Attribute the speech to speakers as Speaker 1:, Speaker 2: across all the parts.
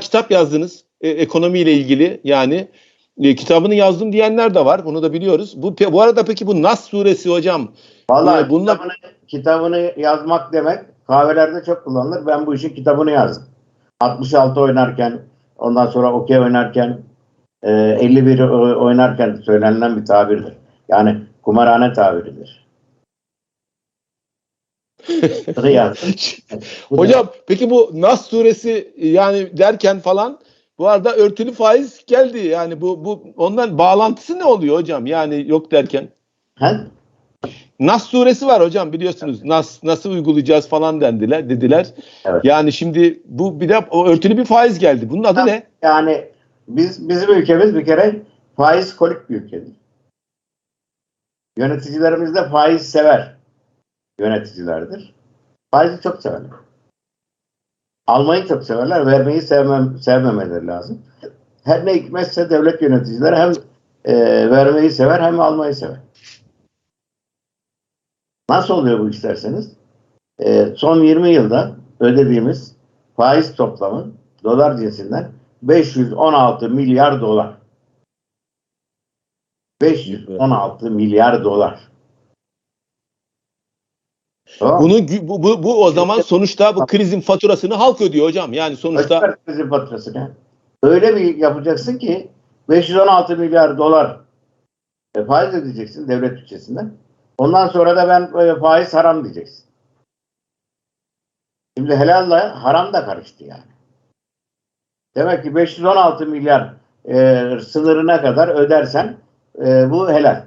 Speaker 1: kitap yazdınız e, ekonomiyle ilgili yani e, kitabını yazdım diyenler de var. Bunu da biliyoruz. Bu bu arada peki bu Nas suresi hocam
Speaker 2: Vallahi
Speaker 1: Ee, bununla-
Speaker 2: kitabını, kitabını yazmak demek kahvelerde çok kullanılır. Ben bu işin kitabını yazdım. 66 oynarken, ondan sonra okey oynarken, e, 51 o- oynarken söylenilen bir tabirdir. Yani kumarhane tabiridir.
Speaker 1: Hocam peki bu Nas suresi yani derken falan bu arada örtülü faiz geldi. Yani bu bu ondan bağlantısı ne oluyor hocam? Yani yok derken.
Speaker 2: He?
Speaker 1: Nas suresi var hocam biliyorsunuz. Nas nasıl uygulayacağız falan dendiler dediler.
Speaker 2: Evet.
Speaker 1: Yani şimdi bu bir de o örtülü bir faiz geldi. Bunun adı ne?
Speaker 2: Yani biz bizim ülkemiz bir kere faiz kolik bir ülkedir. Yöneticilerimiz de faiz sever yöneticilerdir. Faizi çok severler. Almayı çok severler, vermeyi sevmem, sevmemeleri lazım. Her ne hikmetse devlet yöneticileri hem e, vermeyi sever hem almayı sever. Nasıl oluyor bu isterseniz? E, son 20 yılda ödediğimiz faiz toplamı dolar cinsinden 516 milyar dolar. 516 milyar dolar. Tamam.
Speaker 1: Bunu bu, bu, bu o zaman sonuçta bu krizin faturasını halk ödüyor hocam. Yani sonuçta
Speaker 2: krizin faturasını. Öyle bir yapacaksın ki 516 milyar dolar e, faiz ödeyeceksin devlet bütçesinden. Ondan sonra da ben e, faiz haram diyeceksin. Şimdi helalle haram da karıştı yani. Demek ki 516 milyar e, sınırına kadar ödersen e, bu helal.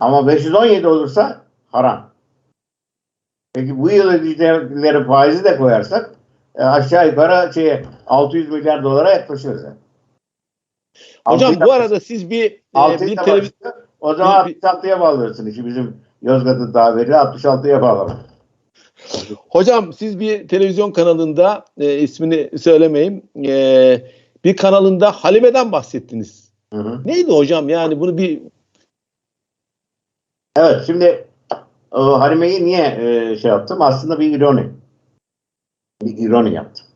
Speaker 2: Ama 517 olursa haram. Peki bu yıl ödeyecekleri faizi de koyarsak e, aşağı yukarı şey, 600 milyar dolara yaklaşıyoruz. Yani.
Speaker 1: hocam bu
Speaker 2: da-
Speaker 1: arada siz bir e, bir televizyon.
Speaker 2: O zaman
Speaker 1: bir-
Speaker 2: 66'ya bağlıyorsun işi bizim Yozgat'ın tabiri 66'ya bağlamak.
Speaker 1: Hocam siz bir televizyon kanalında e, ismini söylemeyeyim e, bir kanalında Halime'den bahsettiniz.
Speaker 2: Hı hı.
Speaker 1: Neydi hocam yani bunu bir
Speaker 2: Evet şimdi o Halime'yi niye e, şey yaptım? Aslında bir ironi. Bir ironi yaptım.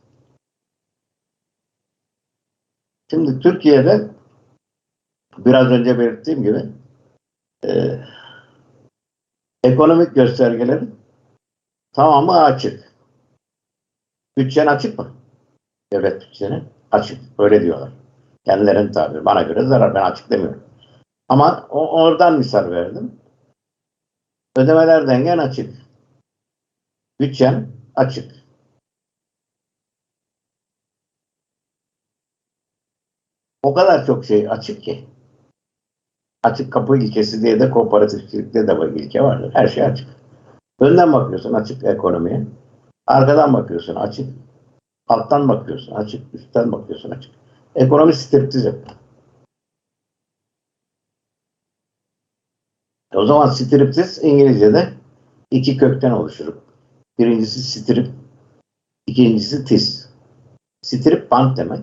Speaker 2: Şimdi Türkiye'de biraz önce belirttiğim gibi e, ekonomik göstergelerin tamamı açık. Bütçen açık mı? Devlet bütçeni açık. Öyle diyorlar. Kendilerinin tabiri. Bana göre zarar. Ben açık demiyorum. Ama o, oradan misal verdim. Ödemeler dengen açık. Bütçen açık. O kadar çok şey açık ki. Açık kapı ilkesi diye de kooperatifçilikte de bir ilke vardır. Her şey açık. Önden bakıyorsun açık ekonomiye. Arkadan bakıyorsun açık. Alttan bakıyorsun açık. Üstten bakıyorsun açık. Ekonomi striptiz O zaman striptiz İngilizce'de iki kökten oluşur. Birincisi strip, ikincisi tiz. Strip band demek.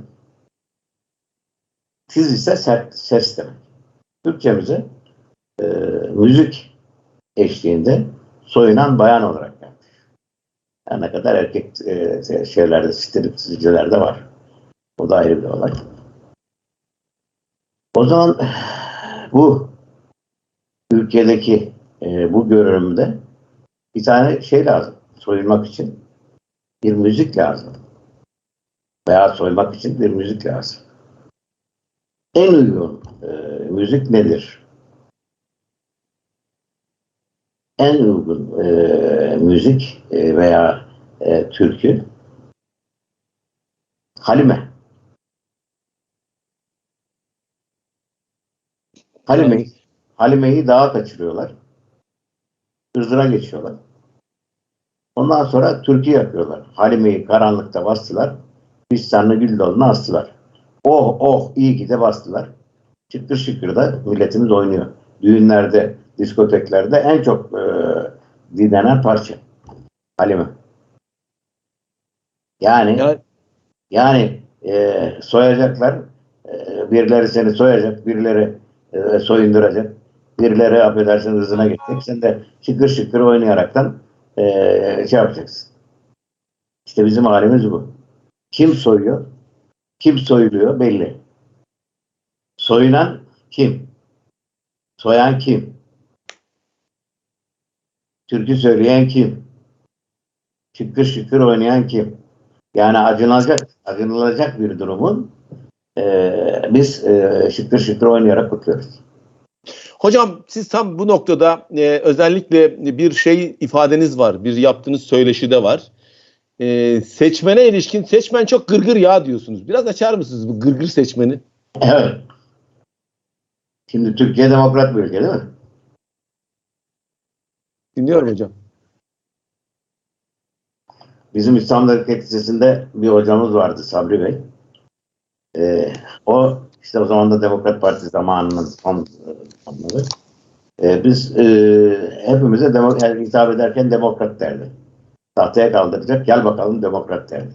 Speaker 2: Tiz ise ses, ses demek. Türkçemize e, müzik eşliğinde soyunan bayan olarak gelmiş. Yani ne kadar erkek e, şeylerde, striptizcilerde var. O da ayrı bir olay. O zaman bu ülkedeki e, bu görünümde bir tane şey lazım. Soyulmak için bir müzik lazım. Veya soymak için bir müzik lazım. En uygun e, müzik nedir? En uygun e, müzik e, veya e, türkü Halime. Halime. Halime'yi dağa kaçırıyorlar. Hızır'a geçiyorlar. Ondan sonra türkü yapıyorlar. Halime'yi karanlıkta bastılar. Bistanlı Güldol'una astılar. Oh oh iyi ki de bastılar. Şıkır şıkır da milletimiz oynuyor. Düğünlerde, diskoteklerde en çok e, dinlenen parça. Halime. Yani
Speaker 1: yani
Speaker 2: yani e, soyacaklar. E, birileri seni soyacak, birileri e, soyunduracak. Birileri affedersin hızına gidecek. Sen de şıkır şıkır oynayaraktan e, şey yapacaksın. İşte bizim halimiz bu. Kim soyuyor? Kim soyuluyor belli. Soyunan kim? Soyan kim? Türkü söyleyen kim? Şıkır şıkır oynayan kim? Yani acınılacak, acınılacak bir durumun eee, biz eee, şıkır şıkır oynayarak bakıyoruz.
Speaker 1: Hocam siz tam bu noktada e, özellikle bir şey ifadeniz var. Bir yaptığınız söyleşide var. E, seçmene ilişkin seçmen çok gırgır ya diyorsunuz. Biraz açar mısınız bu gırgır seçmeni?
Speaker 2: Evet. Şimdi Türkiye demokrat bir ülke değil mi?
Speaker 1: Dinliyorum hocam.
Speaker 2: Bizim İstanbul Hareket Lisesi'nde bir hocamız vardı Sabri Bey. Ee, o işte o zaman da Demokrat Parti zamanının son e, sonları. Ee, biz e, hepimize demo, yani hitap ederken demokrat derdi. Tahtaya kaldıracak gel bakalım demokrat derdi.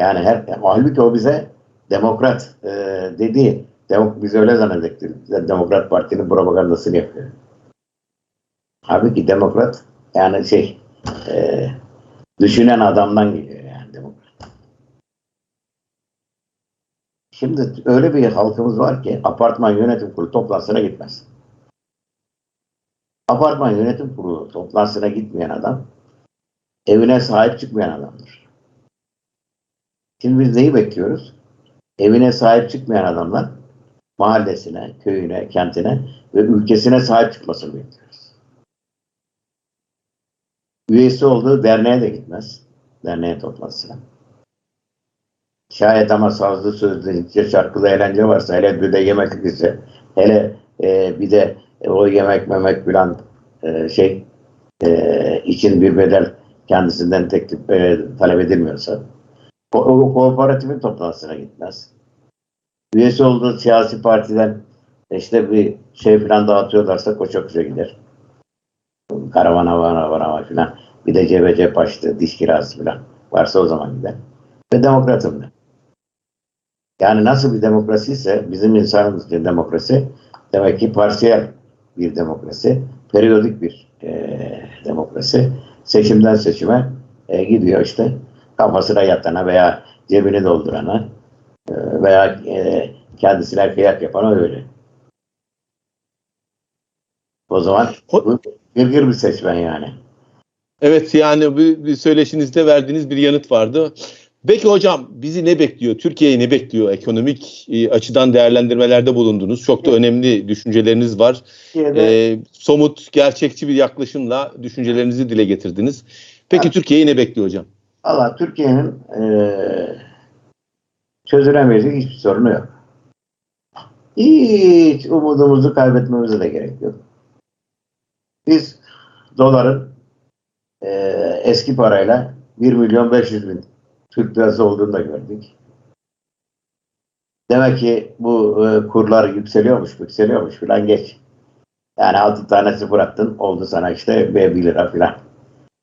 Speaker 2: Yani her, halbuki o bize demokrat e, dediği demok, biz öyle zannedektik. Demokrat Parti'nin propagandasını yapıyor. Halbuki demokrat yani şey e, düşünen adamdan geliyor yani demokrat. Şimdi öyle bir halkımız var ki apartman yönetim kurulu toplantısına gitmez. Apartman yönetim kurulu toplantısına gitmeyen adam evine sahip çıkmayan adamdır. Şimdi biz neyi bekliyoruz? Evine sahip çıkmayan adamlar mahallesine, köyüne, kentine ve ülkesine sahip çıkmasını bekliyoruz. Üyesi olduğu derneğe de gitmez. Derneğe toplantısına. Şayet ama sazlı sözlü, şarkılı eğlence varsa, hele bir de yemek ise, hele e, bir de e, o yemek memek filan e, şey e, için bir bedel kendisinden teklif e, talep edilmiyorsa, o, o kooperatifin toplantısına gitmez. Üyesi olduğu siyasi partiden işte bir şey filan dağıtıyorlarsa koşa koşa gider. Karavana vana vana filan. Bir de cebe cep açtı, diş kirası filan. Varsa o zaman gider. Ve demokratım da. Yani nasıl bir demokrasi ise bizim insanımız için demokrasi demek ki parsiyel bir demokrasi, periyodik bir e, demokrasi. Seçimden seçime e, gidiyor işte kafasına yatana veya cebini doldurana e, veya e, kendisine kıyak yapana öyle. O zaman bu gırgır bir seçmen yani.
Speaker 1: Evet yani bir, bir söyleşinizde verdiğiniz bir yanıt vardı. Peki hocam bizi ne bekliyor? Türkiye'yi ne bekliyor? Ekonomik e, açıdan değerlendirmelerde bulundunuz. Çok da önemli düşünceleriniz var. E, somut, gerçekçi bir yaklaşımla düşüncelerinizi dile getirdiniz. Peki
Speaker 2: Evet.
Speaker 1: Türkiye'yi ne bekliyor hocam?
Speaker 2: Valla Türkiye'nin eee çözülemeyecek hiçbir sorunu yok. Hiç umudumuzu kaybetmemize de gerek yok. Biz doların eee, eski parayla 1 milyon 500 bin Türk lirası olduğunu da gördük. Demek ki bu eee, kurlar yükseliyormuş, yükseliyormuş filan geç. Yani 6 tane sıfır attın oldu sana işte 1 lira filan.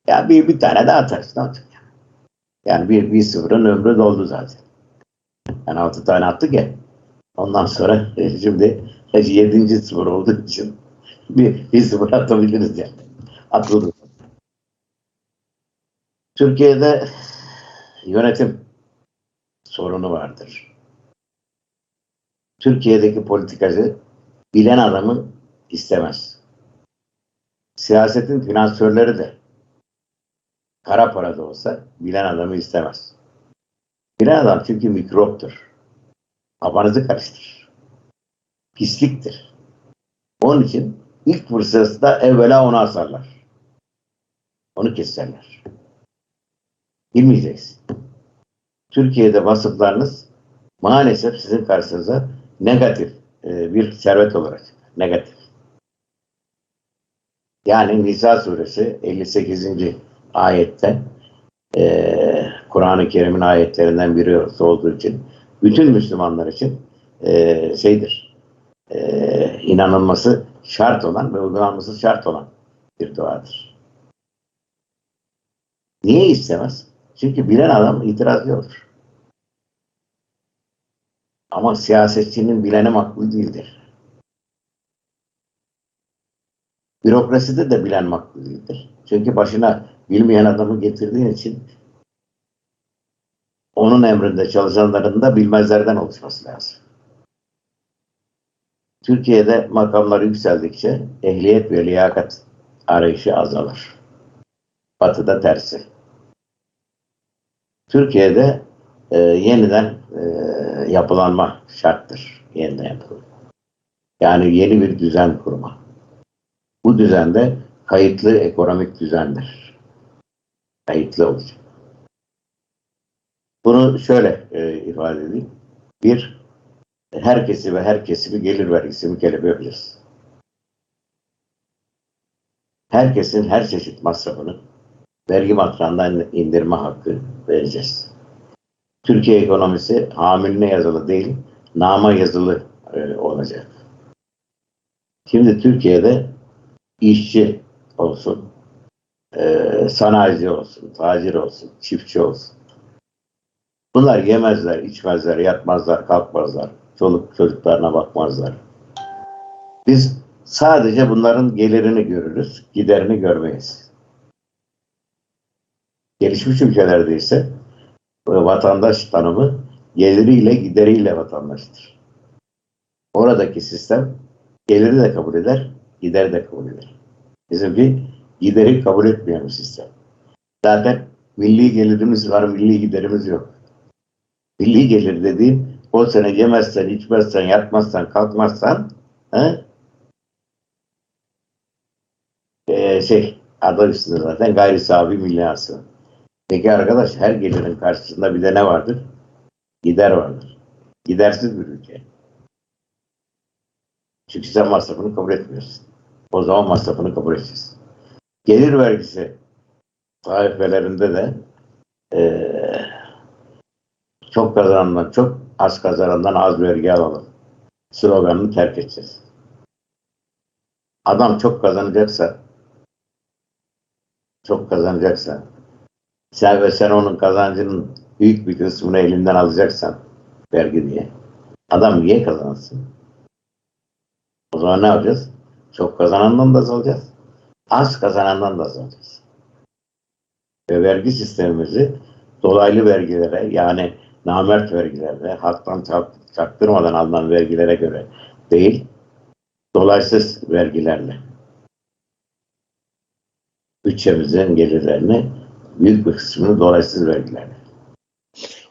Speaker 2: Ya bir, bir tane daha atarsın olacak? Yani bir, bir sıfırın ömrü doldu zaten. Yani altı tane attık ya. Ondan sonra e, şimdi e, yedinci sıfır olduğu için bir, bir sıfır atabiliriz yani. Atıldı. Türkiye'de yönetim sorunu vardır. Türkiye'deki politikacı bilen adamı istemez. Siyasetin finansörleri de kara para da olsa bilen adamı istemez. Bilen adam çünkü mikroptur. Kafanızı karıştırır. Pisliktir. Onun için ilk fırsatta evvela onu asarlar. Onu keserler. Bilmeyeceksin. Türkiye'de vasıflarınız maalesef sizin karşınıza negatif e, bir servet olarak. Negatif. Yani Nisa suresi 58. ayette e, Kur'an-ı Kerim'in ayetlerinden biri olduğu için bütün Müslümanlar için e, şeydir e, inanılması şart olan ve uygulanması şart olan bir duadır. Niye istemez? Çünkü bilen adam itiraz olur. Ama siyasetçinin bilene makbul değildir. Bürokraside de bilen makbul değildir. Çünkü başına bilmeyen adamı getirdiğin için onun emrinde çalışanların da bilmezlerden oluşması lazım. Türkiye'de makamlar yükseldikçe ehliyet ve liyakat arayışı azalır. Batı'da tersi. Türkiye'de e, yeniden e, yapılanma şarttır. Yeniden yapılanma. Yani yeni bir düzen kurma. Bu düzende kayıtlı ekonomik düzendir. Kayıtlı olacak. Bunu şöyle e, ifade edeyim. Bir, her kesimi her kesimi gelir vergisi mükellef. Herkesin her çeşit masrafını vergi matrağından indirme hakkı vereceğiz. Türkiye ekonomisi hamiline yazılı değil, nama yazılı e, olacak. Şimdi Türkiye'de işçi olsun, e, sanayici olsun, tacir olsun, çiftçi olsun. Bunlar yemezler, içmezler, yatmazlar, kalkmazlar. Çoluk çocuklarına bakmazlar. Biz sadece bunların gelirini görürüz, giderini görmeyiz. Gelişmiş ülkelerde ise e, vatandaş tanımı geliriyle gideriyle vatandaştır. Oradaki sistem geliri de kabul eder, gideri de kabul eder. Bizimki gideri kabul etmeyen bir sistem. Zaten milli gelirimiz var, milli giderimiz yok. Milli gelir dediğin o sene yemezsen, içmezsen, yatmazsan, kalkmazsan he? Ee, şey adı üstünde zaten gayri sahibi milli hasıla. Peki arkadaş her gelirin karşısında bir de ne vardır? Gider vardır. Gidersiz bir ülke. Çünkü sen masrafını kabul etmiyorsun. O zaman masrafını kabul edeceğiz. Gelir vergisi sahifelerinde de eee çok kazanandan çok, az kazanandan az vergi alalım. Sloganını terk edeceğiz. Adam çok kazanacaksa çok kazanacaksa sen ve sen onun kazancının büyük bir kısmını elinden alacaksan vergi diye. Adam niye kazansın? O zaman ne yapacağız? Çok kazanandan da azalacağız. Az kazanandan da azalacağız. Ve vergi sistemimizi dolaylı vergilere yani namert vergilerle, halktan çak- çaktırmadan alınan vergilere göre değil, dolaysız vergilerle bütçemizin gelirlerini bir kısmını dolaysız vergilerle.